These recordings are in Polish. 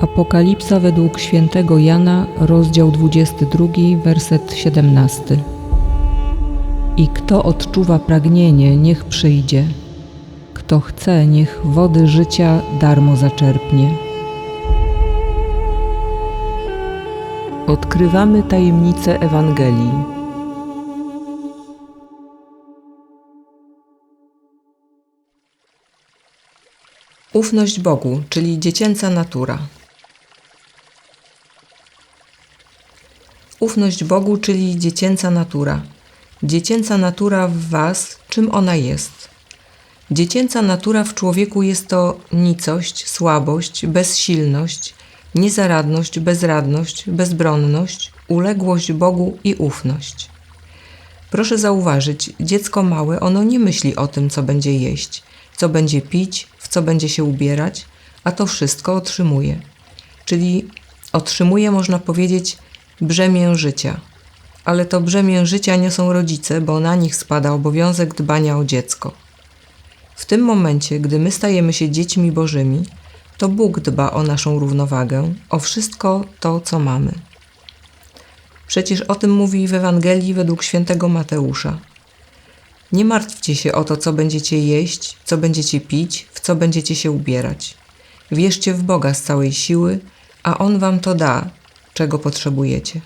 Apokalipsa według świętego Jana, rozdział 22, werset 17. I kto odczuwa pragnienie, niech przyjdzie. Kto chce, niech wody życia darmo zaczerpnie. Odkrywamy tajemnicę Ewangelii. Ufność Bogu, czyli dziecięca natura. Ufność Bogu, czyli dziecięca natura. Dziecięca natura w Was, czym ona jest? Dziecięca natura w człowieku jest to nicość, słabość, bezsilność, niezaradność, bezradność, bezbronność, uległość Bogu i ufność. Proszę zauważyć, dziecko małe, ono nie myśli o tym, co będzie jeść, co będzie pić, w co będzie się ubierać, a to wszystko otrzymuje. Czyli otrzymuje, można powiedzieć, brzemię życia. Ale to brzemię życia niosą rodzice, bo na nich spada obowiązek dbania o dziecko. W tym momencie, gdy my stajemy się dziećmi Bożymi, to Bóg dba o naszą równowagę, o wszystko to, co mamy. Przecież o tym mówi w Ewangelii według świętego Mateusza. Nie martwcie się o to, co będziecie jeść, co będziecie pić, w co będziecie się ubierać. Wierzcie w Boga z całej siły, a On wam to da, czego potrzebujecie.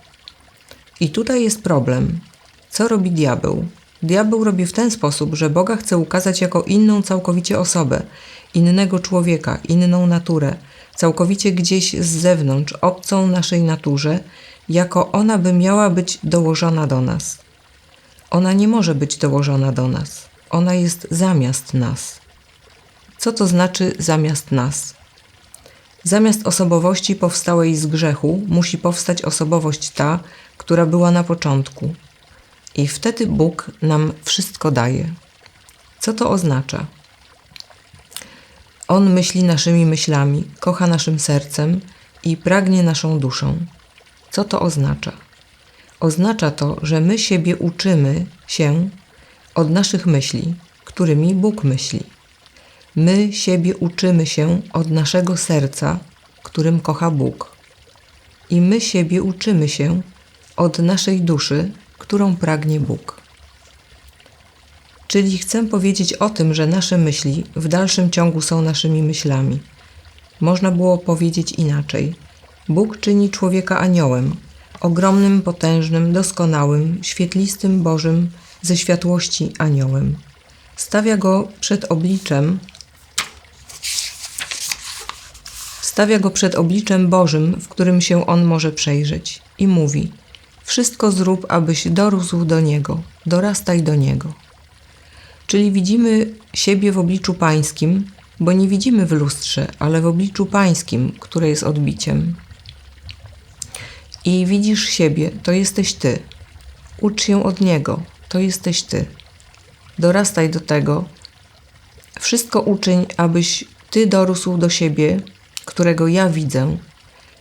I tutaj jest problem. Co robi diabeł? Diabeł robi w ten sposób, że Boga chce ukazać jako inną całkowicie osobę, innego człowieka, inną naturę, całkowicie gdzieś z zewnątrz, obcą naszej naturze, jako ona by miała być dołożona do nas. Ona nie może być dołożona do nas. Ona jest zamiast nas. Co to znaczy zamiast nas? Zamiast osobowości powstałej z grzechu musi powstać osobowość ta, która była na początku. I wtedy Bóg nam wszystko daje. Co to oznacza? On myśli naszymi myślami, kocha naszym sercem i pragnie naszą duszą. Co to oznacza? Oznacza to, że my siebie uczymy się od naszych myśli, którymi Bóg myśli. My siebie uczymy się od naszego serca, którym kocha Bóg. I my siebie uczymy się od naszej duszy, którą pragnie Bóg. Czyli chcę powiedzieć o tym, że nasze myśli w dalszym ciągu są naszymi myślami. Można było powiedzieć inaczej. Bóg czyni człowieka aniołem, ogromnym, potężnym, doskonałym, świetlistym Bożym, ze światłości aniołem. Stawia go przed obliczem Stawia go przed obliczem Bożym, w którym się on może przejrzeć, i mówi: Wszystko zrób, abyś dorósł do niego, dorastaj do niego. Czyli widzimy siebie w obliczu pańskim, bo nie widzimy w lustrze, ale w obliczu pańskim, które jest odbiciem. I widzisz siebie, to jesteś ty. Ucz się od niego, to jesteś ty. Dorastaj do tego. Wszystko uczyń, abyś ty dorósł do siebie, którego ja widzę.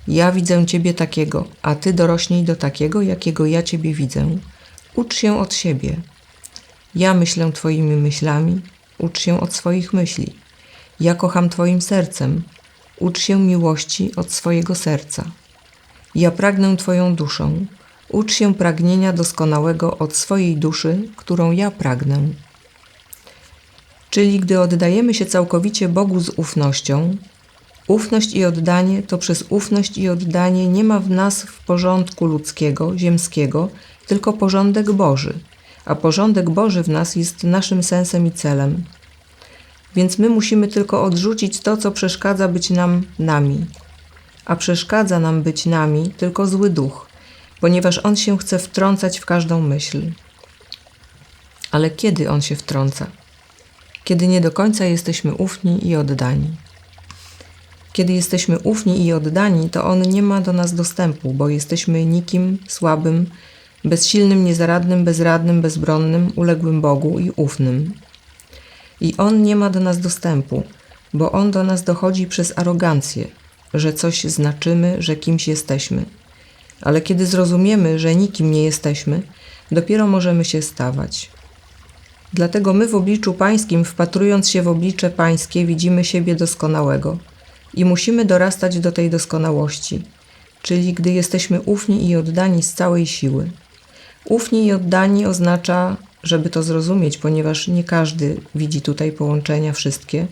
Ja widzę ciebie takiego, a ty dorośnij do takiego, jakiego ja ciebie widzę. Ucz się od siebie. Ja myślę Twoimi myślami, ucz się od swoich myśli. Ja kocham Twoim sercem, ucz się miłości od swojego serca. Ja pragnę Twoją duszą, ucz się pragnienia doskonałego od swojej duszy, którą ja pragnę. Czyli gdy oddajemy się całkowicie Bogu z ufnością, ufność i oddanie to przez ufność i oddanie nie ma w nas w porządku ludzkiego, ziemskiego, tylko porządek Boży – a porządek Boży w nas jest naszym sensem i celem. Więc my musimy tylko odrzucić to, co przeszkadza być nam nami. A przeszkadza nam być nami tylko zły duch, ponieważ on się chce wtrącać w każdą myśl. Ale kiedy on się wtrąca? Kiedy nie do końca jesteśmy ufni i oddani. Kiedy jesteśmy ufni i oddani, to on nie ma do nas dostępu, bo jesteśmy nikim, słabym, bezsilnym, niezaradnym, bezradnym, bezbronnym, uległym Bogu i ufnym. I On nie ma do nas dostępu, bo On do nas dochodzi przez arogancję, że coś znaczymy, że kimś jesteśmy. Ale kiedy zrozumiemy, że nikim nie jesteśmy, dopiero możemy się stawać. Dlatego my w obliczu Pańskim, wpatrując się w oblicze Pańskie, widzimy siebie doskonałego. I musimy dorastać do tej doskonałości, czyli gdy jesteśmy ufni i oddani z całej siły. Ufni i oddani oznacza, żeby to zrozumieć, ponieważ nie każdy widzi tutaj połączenia wszystkie.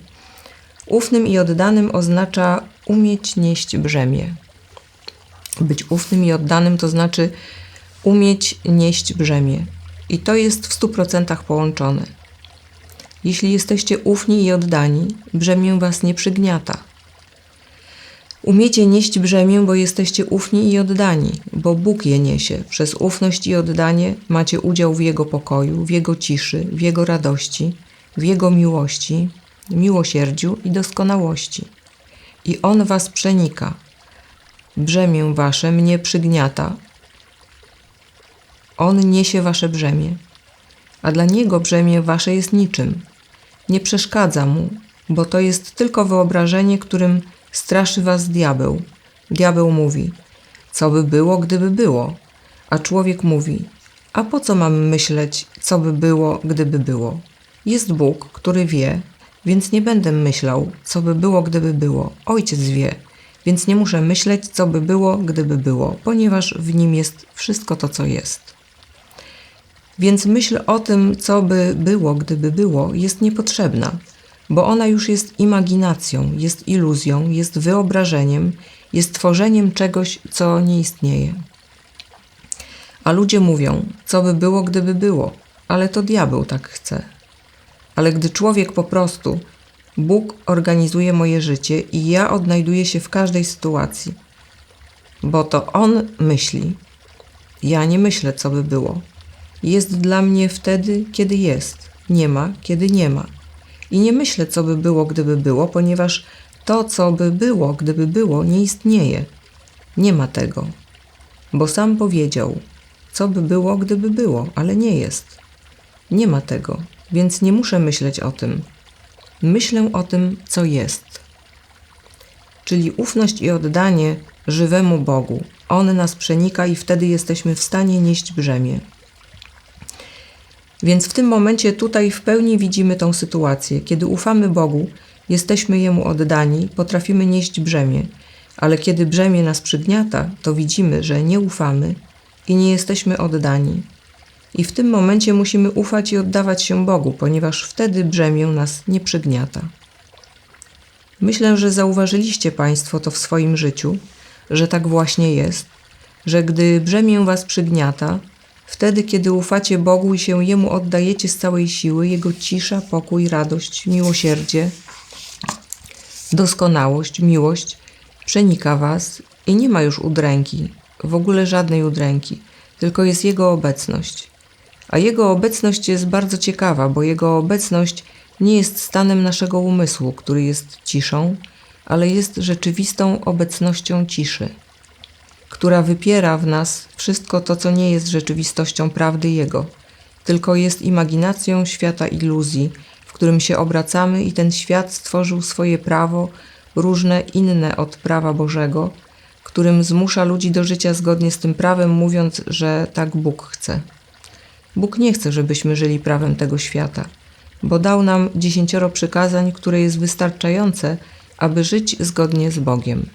Ufnym i oddanym oznacza umieć nieść brzemię. Być ufnym i oddanym to znaczy umieć nieść brzemię. I to jest w stu procentach połączone. Jeśli jesteście ufni i oddani, brzemię was nie przygniata. Umiecie nieść brzemię, bo jesteście ufni i oddani, bo Bóg je niesie. Przez ufność i oddanie macie udział w Jego pokoju, w Jego ciszy, w Jego radości, w Jego miłości, miłosierdziu i doskonałości. I On was przenika. Brzemię wasze mnie przygniata. On niesie wasze brzemię, a dla Niego brzemię wasze jest niczym. Nie przeszkadza Mu, bo to jest tylko wyobrażenie, którym straszy was diabeł. Diabeł mówi, co by było, gdyby było? A człowiek mówi, a po co mam myśleć, co by było, gdyby było? Jest Bóg, który wie, więc nie będę myślał, co by było, gdyby było. Ojciec wie, więc nie muszę myśleć, co by było, gdyby było, ponieważ w nim jest wszystko to, co jest. Więc myśl o tym, co by było, gdyby było, jest niepotrzebna, bo ona już jest imaginacją, jest iluzją, jest wyobrażeniem, jest tworzeniem czegoś, co nie istnieje. A ludzie mówią, co by było, gdyby było, ale to diabeł tak chce. Ale gdy człowiek po prostu, Bóg organizuje moje życie i ja odnajduję się w każdej sytuacji, bo to On myśli. Ja nie myślę, co by było. Jest dla mnie wtedy, kiedy jest, nie ma, kiedy nie ma. I nie myślę, co by było, gdyby było, ponieważ to, co by było, gdyby było, nie istnieje. Nie ma tego. Bo sam powiedział, co by było, gdyby było, ale nie jest. Nie ma tego, więc nie muszę myśleć o tym. Myślę o tym, co jest. Czyli ufność i oddanie żywemu Bogu. On nas przenika i wtedy jesteśmy w stanie nieść brzemię. Więc w tym momencie tutaj w pełni widzimy tą sytuację. Kiedy ufamy Bogu, jesteśmy Jemu oddani, potrafimy nieść brzemię, ale kiedy brzemię nas przygniata, to widzimy, że nie ufamy i nie jesteśmy oddani. I w tym momencie musimy ufać i oddawać się Bogu, ponieważ wtedy brzemię nas nie przygniata. Myślę, że zauważyliście Państwo to w swoim życiu, że tak właśnie jest, że gdy brzemię Was przygniata, Wtedy, kiedy ufacie Bogu i się Jemu oddajecie z całej siły, Jego cisza, pokój, radość, miłosierdzie, doskonałość, miłość przenika Was i nie ma już udręki, w ogóle żadnej udręki, tylko jest Jego obecność. A Jego obecność jest bardzo ciekawa, bo Jego obecność nie jest stanem naszego umysłu, który jest ciszą, ale jest rzeczywistą obecnością ciszy która wypiera w nas wszystko to, co nie jest rzeczywistością prawdy Jego, tylko jest imaginacją świata iluzji, w którym się obracamy i ten świat stworzył swoje prawo, różne inne od prawa Bożego, którym zmusza ludzi do życia zgodnie z tym prawem, mówiąc, że tak Bóg chce. Bóg nie chce, żebyśmy żyli prawem tego świata, bo dał nam dziesięcioro przykazań, które jest wystarczające, aby żyć zgodnie z Bogiem.